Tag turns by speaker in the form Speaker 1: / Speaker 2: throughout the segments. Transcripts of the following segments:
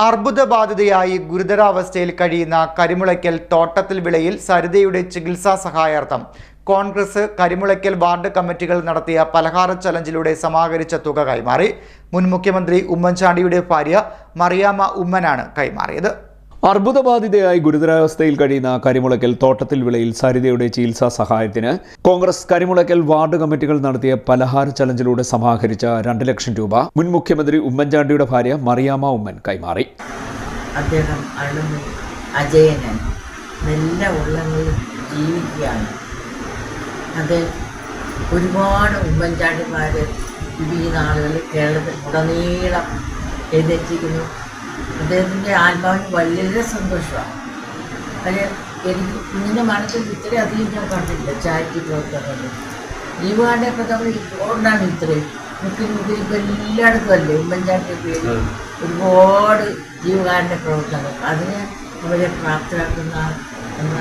Speaker 1: അർബുദബാധിതയായി ഗുരുതരാവസ്ഥയിൽ കഴിയുന്ന കരിമുളയ്ക്കൽ തോട്ടത്തിൽ വിളയിൽ സരിതയുടെ ചികിത്സാ സഹായാർത്ഥം. കോൺഗ്രസ് കരിമുളയ്ക്കൽ വാർഡ് കമ്മിറ്റികൾ നടത്തിയ പലഹാര ചലഞ്ചിലൂടെ സമാഹരിച്ച തുക കൈമാറി. മുൻ മുഖ്യമന്ത്രി ഉമ്മൻചാണ്ടിയുടെ ഭാര്യ മറിയാമ്മ ഉമ്മനാണ് കൈമാറിയത്.
Speaker 2: അർബുദബാധിതയായി ഗുരുതരാവസ്ഥയിൽ കഴിയുന്ന കരിമുളയ്ക്കൽ തോട്ടത്തിൽ വിളയിൽ സരിതയുടെ ചികിത്സാ സഹായത്തിന് കോൺഗ്രസ് കരിമുളയ്ക്കൽ വാർഡ് കമ്മിറ്റികൾ നടത്തിയ പലഹാര ചലഞ്ചിലൂടെ സമാഹരിച്ച രണ്ട് ലക്ഷം രൂപ മുൻ മുഖ്യമന്ത്രി ഉമ്മൻചാണ്ടിയുടെ ഭാര്യ മറിയാമ ഉമ്മൻ കൈമാറി.
Speaker 3: അദ്ദേഹം ഒരുപാട് ഉമ്മൻചാണ്ടിമാർ ഈ നാളുകളിൽ കേരളത്തിൽ ഉടനീളം എഴുന്നേറ്റിരിക്കുന്നു. അദ്ദേഹത്തിന്റെ ആത്മാവിന് വളരെ സന്തോഷമാണ്. അത് എനിക്ക് കുഞ്ഞിന്റെ മനസ്സിൽ ഇത്രയധികം ഞാൻ കണ്ടില്ല ചാരിറ്റി പ്രവർത്തനങ്ങൾ ഒക്കെ തമ്മിൽ ഇപ്പോഴാണ് ഇത്രയും. മുക്കിൽ മുക്കിൽ ഇപ്പോൾ എല്ലായിടത്തും അല്ലേ ഉമ്മൻചാണ്ടിന്റെ പേര് ഒരുപാട് ജീവകാരുടെ പ്രവർത്തനങ്ങൾ. അതിന് അവരെ പ്രാപ്തരാക്കുന്ന എന്ന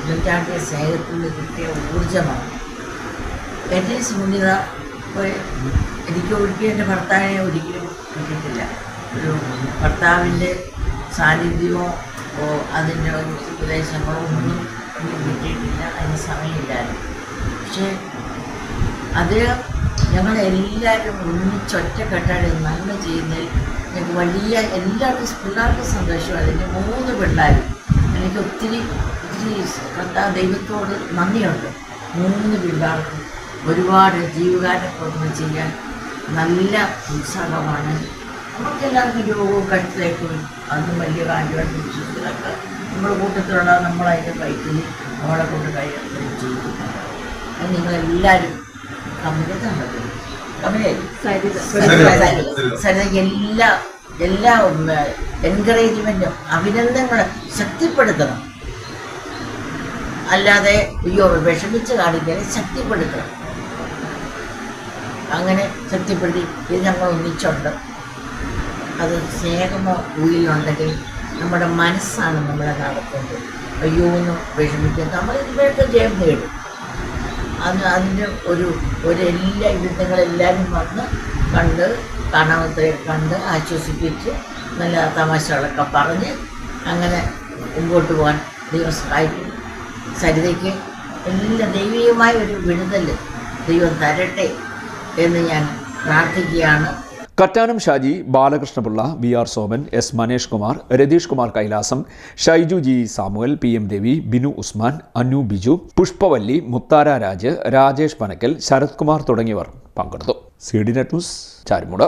Speaker 3: ഉമ്മൻചാണ്ടിയെ സ്നേഹത്തിൽ നിന്ന് കിട്ടിയ ഊർജമാണ് എന്റെ സുന്ദര എനിക്ക് ഒരിക്കലും എന്റെ ഭർത്താവിനെ ഒരിക്കലും കിട്ടിയിട്ടില്ല ഭർത്താവിന്റെ സാന്നിധ്യമോ അതിന്റെ ഒരു ഉപദേശങ്ങളോ ഒന്നും എനിക്ക് കിട്ടിയിട്ടില്ല. അതിന് സമയമില്ലായിരുന്നു. പക്ഷേ അത് ഞങ്ങളെല്ലാവരും ഒന്നിച്ചൊറ്റക്കെട്ടാടി നന്മ ചെയ്യുന്നതിൽ ഞങ്ങൾക്ക് വലിയ എല്ലാവർക്കും പിള്ളേർക്കും സന്തോഷമാണ്. അതിന്റെ മൂന്ന് പിള്ളേർ എനിക്ക് ഒത്തിരി ഒത്തിരി കർത്താവ് ദൈവത്തോട് നന്ദിയുണ്ട്. മൂന്ന് പിള്ളേർക്കും ഒരുപാട് ജീവകാരണ പ്രവർത്തനം ചെയ്യാൻ നല്ല ഉത്സാഹമാണ്. നമുക്കെല്ലാവർക്കും രോഗവും കഴുത്തിലേക്ക് അന്ന് വലിയ കാര്യമായിട്ട് വിശ്വസിച്ചതൊക്കെ നമ്മുടെ കൂട്ടത്തിലുള്ള നമ്മളതിന്റെ ബൈക്കിൽ നമ്മളെ കൊണ്ട് കൈകാര്യം ചെയ്തു. നിങ്ങളെല്ലാവരും കമ്പനി കണ്ടത് കമ്പനി സരിതയ്ക്ക് എല്ലാ എല്ലാ എൻകറേജ്മെന്റും അഭിനന്ദനങ്ങളും ശക്തിപ്പെടുത്തണം. അല്ലാതെ അയ്യോ വിഷമിച്ച് കാണിക്കാൻ ശക്തിപ്പെടുത്തണം. അങ്ങനെ ശക്തിപ്പെടുത്തി ഇത് ഞങ്ങൾ ഒന്നിച്ചുണ്ട്. അത് സ്നേഹമോ ഉള്ളിലുണ്ടെങ്കിൽ നമ്മുടെ മനസ്സാണ് നമ്മളെ നടത്തുന്നത് അയ്യോ എന്ന് വിഷമിക്കുക നമ്മൾ ഇതിലേക്ക് ജയം നേടും. അത് അതിന്റെ ഒരു ഒരു എല്ലാ യുദ്ധങ്ങളെല്ലാവരും വന്ന് കണ്ട് കാണാമത്തെ കണ്ട് ആശ്വസിപ്പിച്ച് നല്ല തമാശകളൊക്കെ പറഞ്ഞ് അങ്ങനെ മുമ്പോട്ട് പോകാൻ ദൈവം സഹായിക്കും. സരിതയ്ക്ക് എല്ലാ ദൈവീയമായ ഒരു വിടുതൽ ദൈവം തരട്ടെ എന്ന് ഞാൻ പ്രാർത്ഥിക്കുകയാണ്.
Speaker 2: Kattanam Shaji Balakrishnapillai V R Soman S Manesh Kumar Ratheesh Kumar Kailasam Shaiju G Samuel P M Ravi Binu Usman Anu Biju Pushpavalli Muthara Raj Rajesh Panakkal Sarath Kumar തുടങ്ങിയവർ പങ്കെടുത്തു. C D net news Charummood.